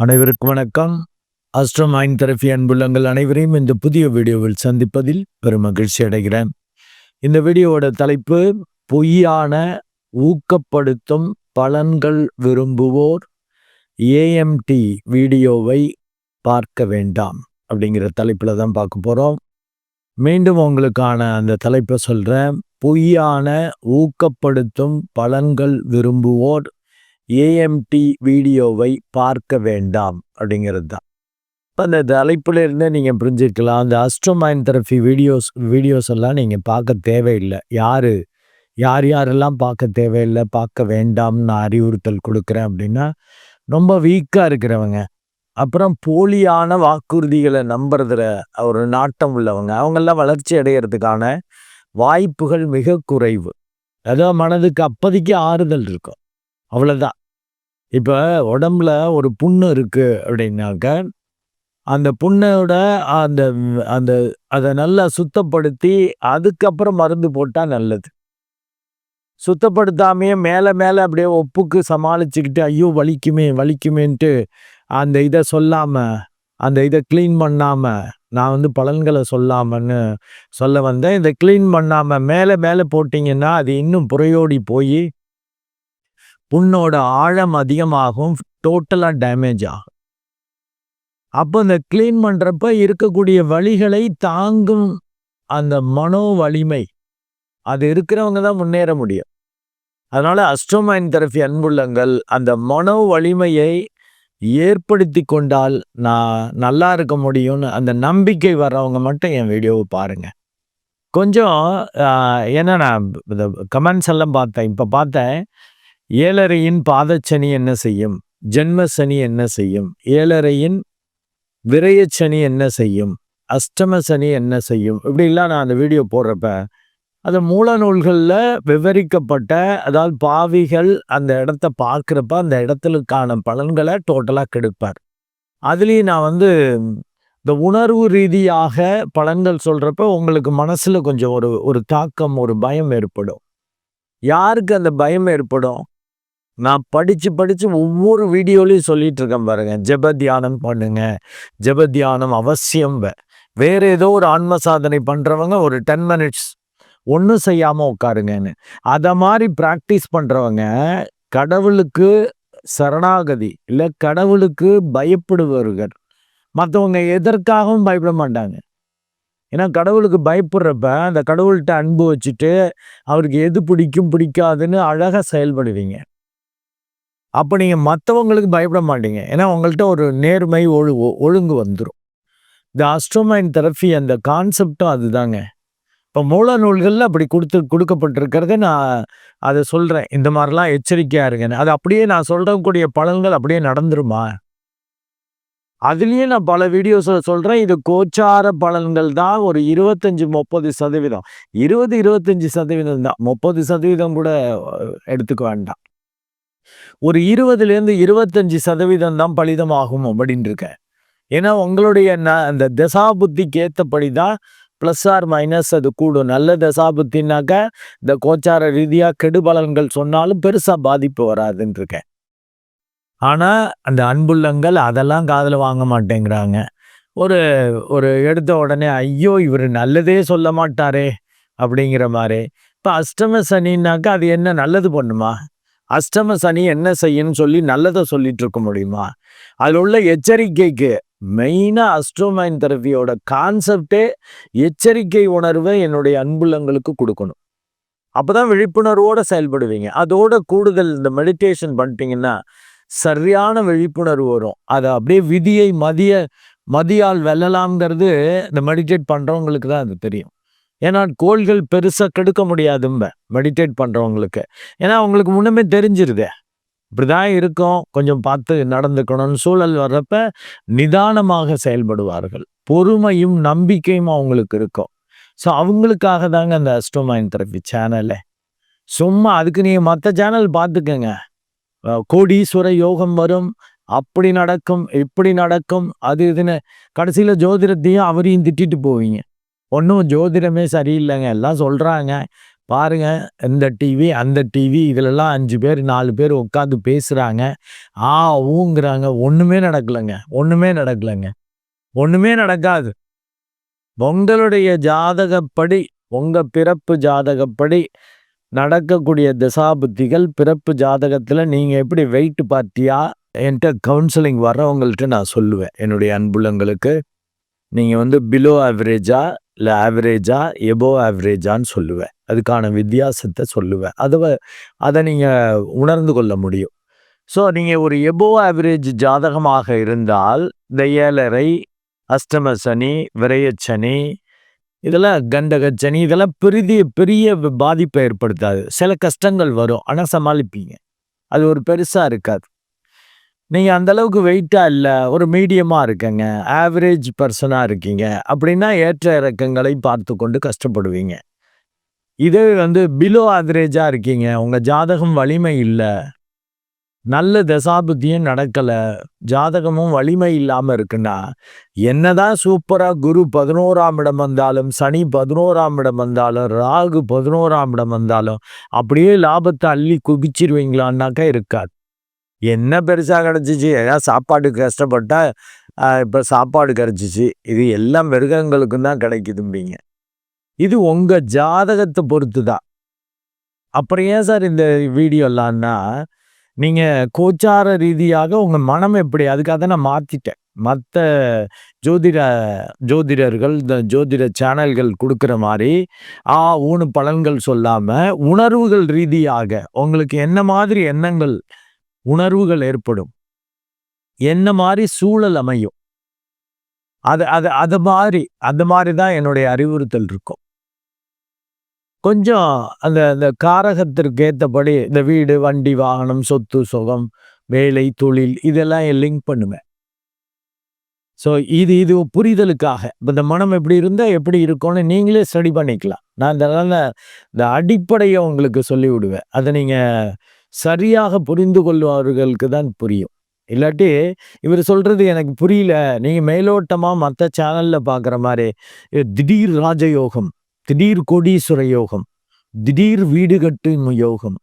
அனைவருக்கும் வணக்கம். Astro mind therapy அன்புள்ளங்கள் அனைவரையும் இந்த புதிய வீடியோவில் சந்திப்பதில் பெரும் மகிழ்ச்சி அடைகிறேன். இந்த வீடியோவோட தலைப்பு பொய்யான ஊக்கப்படுத்தும் பலன்கள் விரும்புவோர் ஏஎம்டி வீடியோவை பார்க்க வேண்டாம் அப்படிங்கிற தலைப்பில் தான் பார்க்க போகிறோம் மீண்டும் உங்களுக்கான அந்த தலைப்பை சொல்கிறேன் பொய்யான ஊக்கப்படுத்தும் பலன்கள் விரும்புவோர் ஏஎம்டி வீடியோவை பார்க்க வேண்டாம் அப்படிங்கிறது தான் இப்போ அந்த தலைப்புலேருந்து நீங்கள் புரிஞ்சுக்கலாம். அந்த அஸ்ட்ரோமைன் தெரப்பி வீடியோஸ் வீடியோஸ் எல்லாம் நீங்கள் பார்க்க தேவையில்லை. யார் யார் யாரெல்லாம் பார்க்க தேவையில்லை பார்க்க வேண்டாம்னு நான் அறிவுறுத்தல் கொடுக்குறேன் அப்படின்னா ரொம்ப வீக்காக இருக்கிறவங்க. அப்புறம் போலியான வாக்குறுதிகளை நம்புறதுல ஒரு நாட்டம் உள்ளவங்க. அவங்கெல்லாம் வளர்ச்சி அடைகிறதுக்கான வாய்ப்புகள் மிக குறைவு. அதாவது மனதுக்கு அப்போதைக்கு ஆறுதல் இருக்கும். அவ்வளோதான் இப்போ உடம்புல ஒரு புண்ணு இருக்குது அப்படின்னாக்க அந்த புண்ணோட அந்த அந்த அதை நல்லா சுத்தப்படுத்தி அதுக்கப்புறம் மருந்து போட்டால் நல்லது. சுத்தப்படுத்தாமையே மேலே மேலே அப்படியே ஒப்புக்கு சமாளிச்சுக்கிட்டு ஐயோ வலிக்குமே வலிக்குமேன்ட்டு அந்த இதை சொல்லாமல் அந்த இதை க்ளீன் பண்ணாமல் நான் வந்து பலன்களை சொல்லாமன்னு சொல்ல வந்தேன். இதை க்ளீன் பண்ணாமல் மேலே மேலே போட்டிங்கன்னா அது இன்னும் புறையோடி போய் புண்ணோட ஆழம் அதிகமாகும் டோட்டலாக டேமேஜ் ஆகும். அப்போ இந்த க்ளீன் பண்ணுறப்ப இருக்கக்கூடிய வழிகளை தாங்கும் அந்த மனோ வலிமை அது இருக்கிறவங்க தான் முன்னேற முடியும். அதனால் அஸ்ட்ரோமைன் தெரபி அன்புள்ளங்கள் அந்த மனோ வலிமையை ஏற்படுத்தி கொண்டால் நான் நல்லா இருக்க முடியும்னு அந்த நம்பிக்கை வர்றவங்க மட்டும் என் வீடியோவை பாருங்கள் கொஞ்சம் ஏன்னா நான் இந்த கமெண்ட்ஸ் எல்லாம் பார்த்தேன் இப்போ பார்த்தேன் ஏழரையின் பாதச்சனி என்ன செய்யும்? ஜென்ம சனி என்ன செய்யும்? ஏழரையின் விரயச்சனி என்ன செய்யும்? அஷ்டம சனி என்ன செய்யும்? இப்படிலாம் நான் அந்த வீடியோ போடுறப்ப அது மூல நூல்களில் விவரிக்கப்பட்ட அதாவது பாவிகள் அந்த இடத்த பார்க்குறப்ப அந்த இடத்துலுக்கான பலன்களை டோட்டலாக கெடுப்பார். அதுலேயும் நான் வந்து இந்த உணர்வு ரீதியாக பலன்கள் சொல்கிறப்ப உங்களுக்கு மனசில் கொஞ்சம் ஒரு ஒரு தாக்கம் ஒரு பயம் ஏற்படும். யாருக்கு அந்த பயம் ஏற்படும்? நான் படித்து படித்து ஒவ்வொரு வீடியோலையும் சொல்லிகிட்டு இருக்கேன் பாருங்க. ஜெப தியானம் பண்ணுங்க. ஜெப தியானம் அவசியம் வேறு ஏதோ ஒரு ஆன்ம சாதனை பண்ணுறவங்க ஒரு டென் மினிட்ஸ் ஒன்றும் செய்யாமல் உட்காருங்கன்னு. அதை மாதிரி ப்ராக்டிஸ் பண்ணுறவங்க கடவுளுக்கு சரணாகதி இல்லை கடவுளுக்கு பயப்படுபவர்கள். மற்றவங்க எதற்காகவும் பயப்பட மாட்டாங்க. ஏன்னா கடவுளுக்கு பயப்படுறப்ப அந்த கடவுள்கிட்ட அன்பு வச்சுட்டு அவருக்கு எது பிடிக்கும் பிடிக்காதுன்னு அழகாக செயல்படுவீங்க. அப்போ நீங்கள் மற்றவங்களுக்கு பயப்பட மாட்டீங்க. ஏன்னா உங்கள்கிட்ட ஒரு நேர்மை ஒழு ஒழுங்கு வந்துடும் இந்த அஸ்ட்ரோமைன் தெரப்பி அந்த கான்செப்டும் அதுதாங்க. இப்போ மூல நூல்களில் அப்படி கொடுத்து கொடுக்கப்பட்டிருக்கிறத நான் அதை சொல்கிறேன் இந்த மாதிரிலாம் எச்சரிக்கையாக இருக்கேன் அது அப்படியே நான் சொல்கிறக்கூடிய பலன்கள் அப்படியே நடந்துருமா? அதுலேயும் நான் பல வீடியோஸில் சொல்கிறேன் இது கோச்சார பலன்கள் தான். ஒரு இருபத்தஞ்சி முப்பது சதவீதம். இருபது இருபத்தஞ்சி சதவீதம் தான். முப்பது சதவீதம் கூட எடுத்துக்க வேண்டாம். ஒரு இருபதுலேருந்து இருபத்தஞ்சி சதவீதம் தான் பலிதமாகும் அப்படின்னு இருக்கேன் ஏன்னா உங்களுடைய ந அந்த தசா புத்திக்கு ஏற்றபடி தான் ப்ளஸ் ஆர் மைனஸ் அது கூடும். நல்ல தசா புத்தினாக்க இந்த கோச்சார ரீதியாக கெடுபலன்கள் சொன்னாலும் பெருசாக பாதிப்பு வராதுன்னு இருக்கேன் ஆனால் அந்த அன்புள்ளங்கள் அதெல்லாம் காதில் வாங்க மாட்டேங்கிறாங்க. ஒரு ஒரு எடுத்த உடனே ஐயோ இவர் நல்லதே சொல்ல மாட்டாரே அப்படிங்கிற மாதிரி இப்போ அஷ்டம சனின்னாக்கா அது என்ன நல்லது பண்ணுமா? அஷ்டம சனி என்ன செய்யுன்னு சொல்லி நல்லதை சொல்லிட்டு இருக்க முடியுமா? அதில் உள்ள எச்சரிக்கைக்கு மெயினாக அஸ்ட்ரோமைன் தெரப்பியோட கான்செப்டே எச்சரிக்கை உணர்வை என்னுடைய அன்புள்ளங்களுக்கு கொடுக்கணும். அப்போ தான் விழிப்புணர்வோடு செயல்படுவீங்க. அதோட கூடுதல் இந்த மெடிடேஷன் பண்ணிட்டீங்கன்னா சரியான விழிப்புணர்வு வரும். அதை அப்படியே விதியை மதிய மதியால் வெல்லலாம்ங்கிறது இந்த மெடிடேட் பண்ணுறவங்களுக்கு தான் அது தெரியும். ஏன்னா கோள்கள் பெருசாக கெடுக்க முடியாதும்ப மெடிடேட் பண்ணுறவங்களுக்கு ஏன்னா அவங்களுக்கு முன்னமே தெரிஞ்சிருது. இப்படிதான் இருக்கும் கொஞ்சம் பார்த்து நடந்துக்கணும்னு சூழல் வர்றப்ப நிதானமாக செயல்படுவார்கள். பொறுமையும் நம்பிக்கையும் அவங்களுக்கு இருக்கும். ஸோ அவங்களுக்காக தாங்க அந்த அஸ்டோமைன் தெரப்பி சேனலு சும்மா அதுக்கு நீங்கள் மற்ற சேனல் பார்த்துக்கங்க. கோடீஸ்வர யோகம் வரும் அப்படி நடக்கும் இப்படி நடக்கும் அது இதுன்னு கடைசியில் ஜோதிடத்தையும் அவரையும் திட்டிட்டு போவீங்க. ஒன்றும் ஜோதிடமே சரியில்லைங்க. எல்லாம் சொல்கிறாங்க பாருங்கள் இந்த டிவி அந்த டிவி இதிலெல்லாம் அஞ்சு பேர் நாலு பேர் உட்காந்து பேசுகிறாங்க ஆ ஊங்கிறாங்க. ஒன்றுமே நடக்கலைங்க. ஒன்றுமே நடக்கலைங்க. ஒன்றுமே நடக்காது. உங்களுடைய ஜாதகப்படி உங்கள் பிறப்பு ஜாதகப்படி நடக்கக்கூடிய திசாபுத்திகள் பிறப்பு ஜாதகத்தில் நீங்கள் எப்படி வெயிட் பார்த்தியா? என்கிட்ட கவுன்சிலிங் வர்றவங்கள்ட்ட நான் சொல்லுவேன். என்னுடைய அன்புள்ளங்களுக்கு நீங்கள் வந்து பிலோ ஆவரேஜாக இல்லை ஆவரேஜா எபோ ஆவரேஜான்னு சொல்லுவேன். அதுக்கான வித்தியாசத்தை சொல்லுவேன். அதை அதை நீங்கள் உணர்ந்து கொள்ள முடியும். ஸோ நீங்கள் ஒரு எபோ ஆவரேஜ் ஜாதகமாக இருந்தால் இந்த ஏழரை அஷ்டம சனி விரயச்சனி இதெல்லாம் கண்டகச்சனி இதெல்லாம் பெரிய பெரிய பாதிப்பை ஏற்படுத்தாது. சில கஷ்டங்கள் வரும். ஆனால் சமாளிப்பீங்க. அது ஒரு பெருசாக இருக்காது. நீங்கள் அந்தளவுக்கு வெயிட்டாக இல்லை ஒரு மீடியமாக இருக்கங்க ஆவரேஜ் பர்சனாக இருக்கீங்க அப்படின்னா ஏற்ற இறக்கங்களை பார்த்து கொண்டு கஷ்டப்படுவீங்க. இதே வந்து பிலோ ஆவரேஜாக இருக்கீங்க உங்கள் ஜாதகம் வலிமை இல்லை நல்ல தசாபுத்தியும் நடக்கலை ஜாதகமும் வலிமை இல்லாமல் இருக்குன்னா என்னதான் சூப்பராக குரு பதினோராம் இடம் வந்தாலும் சனி பதினோராம் இடம் வந்தாலும் ராகு பதினோராம் இடம் வந்தாலும் அப்படியே லாபத்தை அள்ளி குவிச்சிருவீங்களான்னாக்கா இருக்காது. என்ன பெருசாக கிடச்சிச்சு? ஏதாவது சாப்பாட்டுக்கு கஷ்டப்பட்டா இப்போ சாப்பாடு கிடச்சிச்சு. இது எல்லாம் மிருகங்களுக்கும் தான் கிடைக்குதும்பிங்க. இது உங்கள் ஜாதகத்தை பொறுத்து தான் அப்புறம் ஏன் சார் இந்த வீடியோலான்னா நீங்கள் கோச்சார ரீதியாக உங்கள் மனம் எப்படி? அதுக்காக தான் நான் மாற்றிட்டேன் மற்ற ஜோதிட ஜோதிடர்கள் இந்த ஜோதிட சேனல்கள் கொடுக்குற மாதிரி ஆ ஊனு பலன்கள் சொல்லாமல் உணர்வுகள் ரீதியாக உங்களுக்கு என்ன மாதிரி எண்ணங்கள் உணர்வுகள் ஏற்படும். என்ன மாதிரி சூழல் அமையும்? அது அது அது மாதிரி அந்த மாதிரி தான் என்னுடைய அறிவுறுத்தல் இருக்கும். கொஞ்சம் அந்த அந்த காரகத்திற்கு ஏற்றபடி இந்த வீடு வண்டி வாகனம் சொத்து சுகம் வேலை தொழில் இதெல்லாம் லிங்க் பண்ணுவேன். ஸோ இது இது புரிதலுக்காக. இப்போ இந்த மனம் எப்படி இருந்தால் எப்படி இருக்கும்னு நீங்களே ஸ்டடி பண்ணிக்கலாம். நான் இதனால் இந்த அடிப்படையை உங்களுக்கு சொல்லி விடுவேன் அதை நீங்கள் சரியாக புரிந்து கொள்வார்களுக்கு தான் புரியும். இல்லாட்டி இவர் சொல்கிறது எனக்கு புரியல நீங்கள் மேலோட்டமாக மற்ற சேனலில் பார்க்குற மாதிரி திடீர் ராஜயோகம் திடீர் கோடீஸ்வர யோகம் திடீர் வீடு கட்டும் யோகம்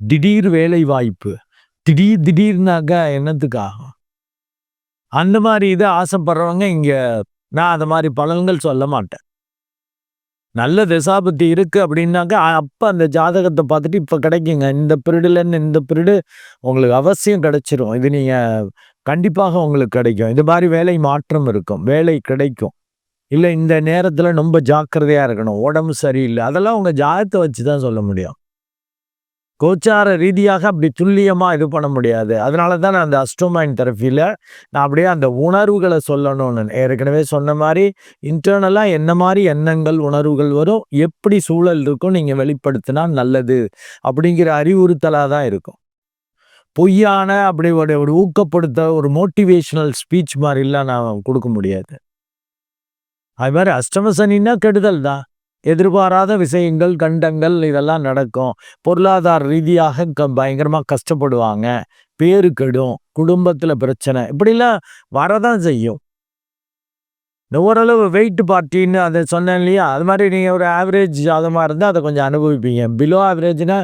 திடீர் வேலை வாய்ப்பு திடீர் திடீர்னாக்கா என்னத்துக்காகும் அந்த மாதிரி இதை ஆசைப்படுறவங்க இங்கே நான் அந்த மாதிரி பலன்கள் சொல்ல மாட்டேன். நல்ல திசாபுத்தி இருக்குது அப்படின்னாக்கா அப்போ அந்த ஜாதகத்தை பார்த்துட்டு இப்போ கிடைக்குங்க. இந்த பிரிடுலன்னு இந்த பிரிடு உங்களுக்கு அவசியம் கிடைச்சிரும். இது நீங்கள் கண்டிப்பாக உங்களுக்கு கிடைக்கும். இது மாதிரி வேலை மாற்றம் இருக்கும். வேலை கிடைக்கும். இல்லை இந்த நேரத்தில் ரொம்ப ஜாக்கிரதையாக இருக்கணும். உடம்பு சரியில்லை. அதெல்லாம் உங்கள் ஜாதகத்தை வச்சு தான் சொல்ல முடியும். கோச்சார ரீதியாக அப்படி துல்லியமாக இது பண்ண முடியாது. அதனால தான் நான் அந்த அஸ்டோமைன் தெரப்பியில் நான் அப்படியே அந்த உணர்வுகளை சொல்லணும்னு. ஏற்கனவே சொன்ன மாதிரி இன்டர்னலாக என்ன மாதிரி எண்ணங்கள் உணர்வுகள் வரும் எப்படி சூழல் இருக்கும் நீங்கள் வெளிப்படுத்தினா நல்லது அப்படிங்கிற அறிவுறுத்தலாக தான் இருக்கும். பொய்யான அப்படி ஒரு ஒரு ஊக்கப்படுத்த ஒரு மோட்டிவேஷனல் ஸ்பீச் மாதிரிலாம் நான் கொடுக்க முடியாது. அது மாதிரி அஷ்டம சனின்னா கெடுதல் தான். எதிர்பாராத விஷயங்கள் கண்டங்கள் இதெல்லாம் நடக்கும். பொருளாதார ரீதியாக க பயங்கரமாக கஷ்டப்படுவாங்க. பேரு கெடும். குடும்பத்தில் பிரச்சனை. இப்படிலாம் வரதான் செய்யும். இந்த ஓரளவு வெயிட் பார்ட்டின்னு அதை சொன்னேன் இல்லையா? அது மாதிரி நீங்கள் ஒரு ஆவரேஜ் ஜாதமாக இருந்தால் அதை கொஞ்சம் அனுபவிப்பீங்க. பிலோ ஆவரேஜ்னா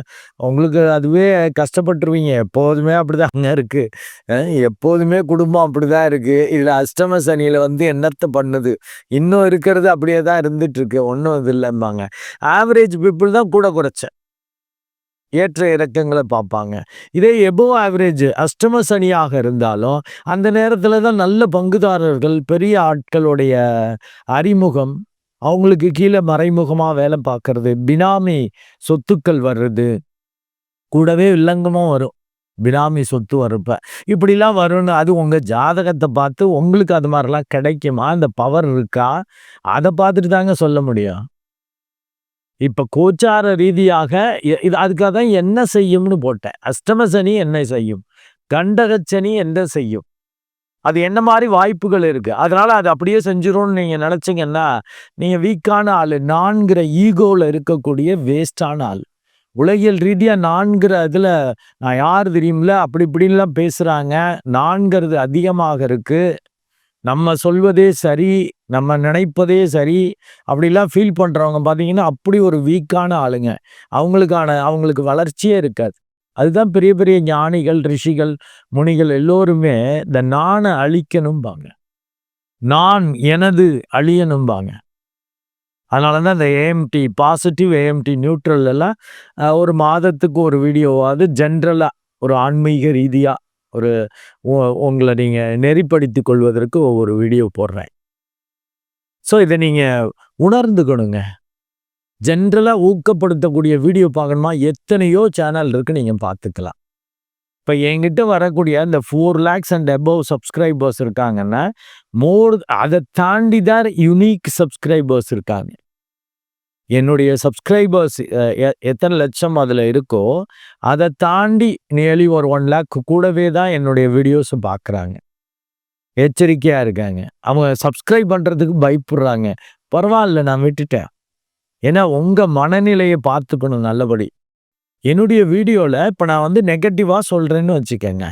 உங்களுக்கு அதுவே கஷ்டப்பட்டுருவீங்க. எப்போதுமே அப்படி தான் இருக்குது எப்போதுமே குடும்பம் அப்படி தான் இருக்குது இதில் அஷ்டம சனியில் வந்து என்னத்தை பண்ணுது? இன்னும் இருக்கிறது அப்படியே தான் இருந்துகிட்ருக்கு ஒன்றும் இது இல்லைம்பாங்க. ஆவரேஜ் பீப்புள் தான் கூட குறைச்சேன். ஏற்ற இறக்கங்களை பார்ப்பாங்க. இதே எபோ ஆவரேஜ் அஷ்டம சனியாக இருந்தாலும் அந்த நேரத்தில் தான் நல்ல பங்குதாரர்கள் பெரிய ஆட்களுடைய அறிமுகம் அவங்களுக்கு கீழே மறைமுகமாக வேலை பார்க்கறது பினாமி சொத்துக்கள் வர்றது கூடவே வில்லங்கமும் வரும். பினாமி சொத்து வரப்ப இப்படிலாம் வரும்னு அது உங்கள் ஜாதகத்தை பார்த்து உங்களுக்கு அது மாதிரிலாம் கிடைக்குமா? அந்த பவர் இருக்கா? அதை பார்த்துட்டு தாங்க சொல்ல முடியும். இப்போ கோச்சார ரீதியாக இது அதுக்காக தான் என்ன செய்யும்னு போட்டேன். அஷ்டமசனி என்ன செய்யும்? கண்டகச்சனி என்ன செய்யும்? அது என்ன மாதிரி வாய்ப்புகள் இருக்குது அதனால் அது அப்படியே செஞ்சிடும்னு நீங்கள் நினச்சிங்கன்னா நீங்கள் வீக்கான ஆள். நான்கிற ஈகோவில் இருக்கக்கூடிய வேஸ்டான ஆள். உலகியல் ரீதியாக நான்கிற இதில் நான் யார் தெரியும்ல? அப்படி இப்படின்லாம் பேசுகிறாங்க நான்கிறது அதிகமாக இருக்குது நம்ம சொல்வதே சரி நம்ம நினைப்பதே சரி அப்படிலாம் ஃபீல் பண்ணுறவங்க பார்த்தீங்கன்னா அப்படி ஒரு வீக்கான ஆளுங்க. அவங்களுக்கான அவங்களுக்கு வளர்ச்சியே இருக்காது. அதுதான் பெரிய பெரிய ஞானிகள் ரிஷிகள் முனிகள் எல்லோருமே இந்த நானை அழிக்கணும்பாங்க. நான் எனது அழியணும்பாங்க. அதனால தான் இந்த ஏஎம்டி பாசிட்டிவ் ஏஎம்டி நியூட்ரல் எல்லாம் ஒரு மாதத்துக்கு ஒரு வீடியோவாவது ஜென்ரலாக ஒரு ஆன்மீக ரீதியாக ஒரு உங்களை நீங்கள் நெறிப்படுத்தி கொள்வதற்கு ஒவ்வொரு வீடியோ போடுறேன். ஸோ இதை நீங்கள் உணர்ந்துக்கணுங்க. ஜென்ரலாக ஊக்கப்படுத்தக்கூடிய வீடியோ பார்க்கணுமா? எத்தனையோ சேனல் இருக்குது நீங்கள் பார்த்துக்கலாம். இப்போ என்கிட்ட வரக்கூடிய இந்த four lakhs and above subscribers இருக்காங்கன்னா மோர் அதை தாண்டி தான் யுனீக் சப்ஸ்கிரைபர்ஸ் இருக்காங்க. என்னுடைய சப்ஸ்கிரைபர்ஸ் எத்தனை லட்சம் அதில் இருக்கோ அதை தாண்டி நியர்லி ஒரு ஒன் லேக் கூடவே தான் என்னுடைய வீடியோஸை பார்க்குறாங்க எச்சரிக்கையாக இருக்காங்க. அவங்க சப்ஸ்கிரைப் பண்ணுறதுக்கு பயப்படுறாங்க. பரவாயில்ல நான் விட்டுட்டேன். ஏன்னா உங்கள் மனநிலையை பார்த்துக்கணும் நல்லபடி. என்னுடைய வீடியோவில் இப்போ நான் வந்து நெகட்டிவாக சொல்கிறேன்னு வச்சுக்கோங்க.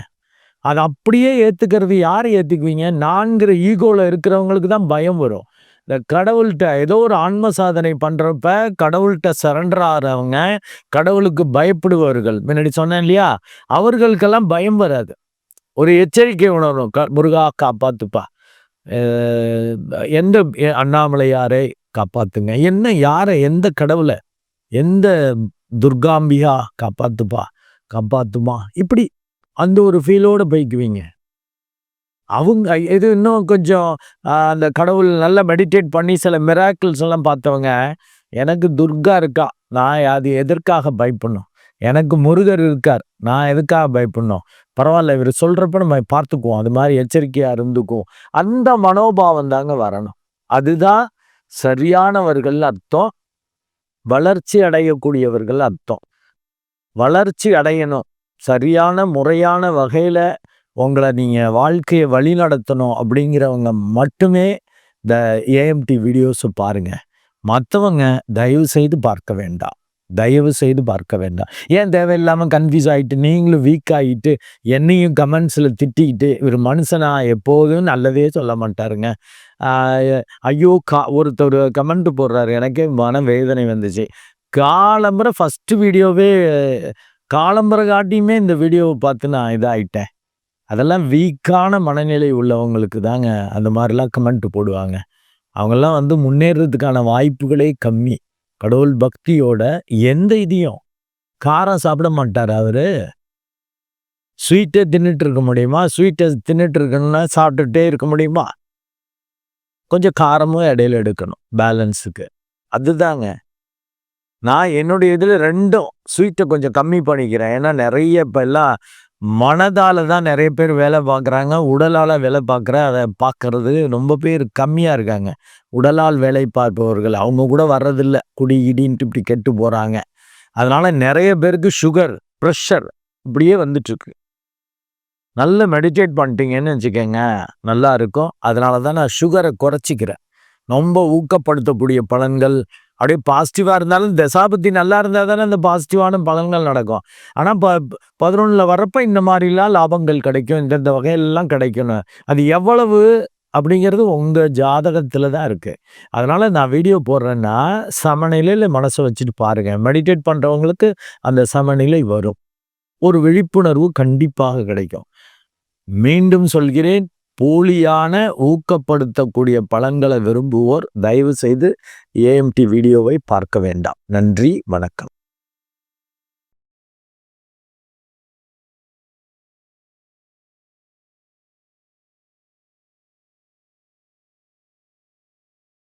அதை அப்படியே ஏற்றுக்கிறது யார் ஏற்றுக்குவீங்க நான்கிற ஈகோவில் இருக்கிறவங்களுக்கு தான் பயம் வரும். இந்த கடவுள்கிட்ட ஏதோ ஒரு ஆன்ம சாதனை பண்ணுறப்ப கடவுள்கிட்ட சரண்டர் ஆகிறவங்க கடவுளுக்கு பயப்படுபவர்கள். முன்னாடி சொன்னேன் இல்லையா? அவர்களுக்கெல்லாம் பயம் வராது. ஒரு எச்சரிக்கை உணரும் க முருகா காப்பாத்துப்பா. எந்த அண்ணாமலையாரை காப்பாத்துங்க? என்ன யாரை எந்த கடவுளை எந்த துர்காம்பியா காப்பாத்துப்பா காப்பாத்துமா? இப்படி அந்த ஒரு ஃபீலோடு போய்க்குவீங்க. அவங்க இது இன்னும் கொஞ்சம் அந்த கடவுள் நல்லா மெடிடேட் பண்ணி சில மிராக்கிள்ஸ் எல்லாம் பார்த்தவங்க எனக்கு துர்கா இருக்கா? நான் அது எதற்காக பயப்படணும்? எனக்கு முருகர் இருக்கார். நான் எதுக்காக பயப்படணும்? பரவாயில்ல இவர் சொல்கிறப்ப நம்ம பார்த்துக்குவோம். அது மாதிரி எச்சரிக்கையாக இருந்துக்குவோம். அந்த மனோபாவம் தாங்க வரணும். அதுதான் சரியானவர்கள் அர்த்தம் வளர்ச்சி அடையக்கூடியவர்கள் அர்த்தம். வளர்ச்சி அடையணும். சரியான முறையான வகையில் உங்களை நீங்கள் வாழ்க்கையை வழி நடத்தணும் அப்படிங்கிறவங்க மட்டுமே இந்த ஏஎம்டி வீடியோஸை பாருங்கள் மற்றவங்க தயவு செய்து பார்க்க வேண்டாம். தயவு செய்து பார்க்க வேண்டாம். ஏன் தேவையில்லாமல் கன்ஃபியூஸ் ஆகிட்டு நீங்களும் வீக் ஆகிட்டு என்னையும் கமெண்ட்ஸில் திட்டிக்கிட்டு இவர் மனுஷனா எப்போதும் நல்லதே சொல்ல மாட்டாருங்க. ஐயோ கா ஒருத்தர் கமெண்ட் போடுறாரு. எனக்கே மன வேதனை வந்துச்சு காலம்புற ஃபஸ்ட்டு வீடியோவே காலம்பரை காட்டியுமே இந்த வீடியோவை பார்த்து நான் இதாகிட்டேன் அதெல்லாம் வீக்கான மனநிலை உள்ளவங்களுக்கு தாங்க அந்த மாதிரிலாம் கமெண்ட் போடுவாங்க. அவங்கெல்லாம் வந்து முன்னேறதுக்கான வாய்ப்புகளே கம்மி. கடவுள் பக்தியோட எந்த இதையும் காரம் சாப்பிட மாட்டார் அவர். ஸ்வீட்டை தின்னுட்டு இருக்க முடியுமா? ஸ்வீட்டை தின்னுட்டு இருக்கணும்னா சாப்பிட்டுட்டே இருக்க முடியுமா? கொஞ்சம் காரமும் இடையில எடுக்கணும் பேலன்ஸுக்கு அதுதாங்க. நான் என்னுடைய இதில் ரெண்டும் ஸ்வீட்டை கொஞ்சம் கம்மி பண்ணிக்கிறேன். ஏன்னா நிறைய இப்போ எல்லாம் மனதால் தான் நிறைய பேர் வேலை பார்க்குறாங்க. உடலால் வேலை பார்க்குற அதை பார்க்கறது ரொம்ப பேர் கம்மியாக இருக்காங்க. உடலால் வேலை பார்ப்பவர்கள் அவங்க கூட வர்றதில்ல. குடி இடின்ட்டு இப்படி கெட்டு போகிறாங்க அதனால் நிறைய பேருக்கு சுகர் ப்ரெஷர் இப்படியே வந்துட்டுருக்கு. நல்ல மெடிடேட் பண்ணிட்டீங்கன்னு வச்சுக்கோங்க நல்லா இருக்கும். அதனால தான் நான் சுகரை குறைச்சிக்கிறேன். ரொம்ப ஊக்கப்படுத்தக்கூடிய பலன்கள் அப்படியே பாசிட்டிவாக இருந்தாலும் தசாபத்தி நல்லா இருந்தால் தானே அந்த பாசிட்டிவான பலன்கள் நடக்கும். ஆனால் ப பதினொன்றில் வரப்போ இந்த மாதிரிலாம் லாபங்கள் கிடைக்கும் இந்தந்த வகையிலலாம் கிடைக்கணும் அது எவ்வளவு அப்படிங்கிறது உங்கள் ஜாதகத்தில் தான் இருக்குது அதனால் நான் வீடியோ போடுறேன்னா சமநிலையில் மனசை வச்சுட்டு பாருங்கள் மெடிடேட் பண்ணுறவங்களுக்கு அந்த சமநிலை வரும். ஒரு விழிப்புணர்வு கண்டிப்பாக கிடைக்கும். மீண்டும் சொல்கிறேன். போலியான ஊக்கப்படுத்தக்கூடிய பலன்களை விரும்புவோர் தயவு செய்து ஏஎம்டி வீடியோவை பார்க்க வேண்டாம். நன்றி வணக்கம்.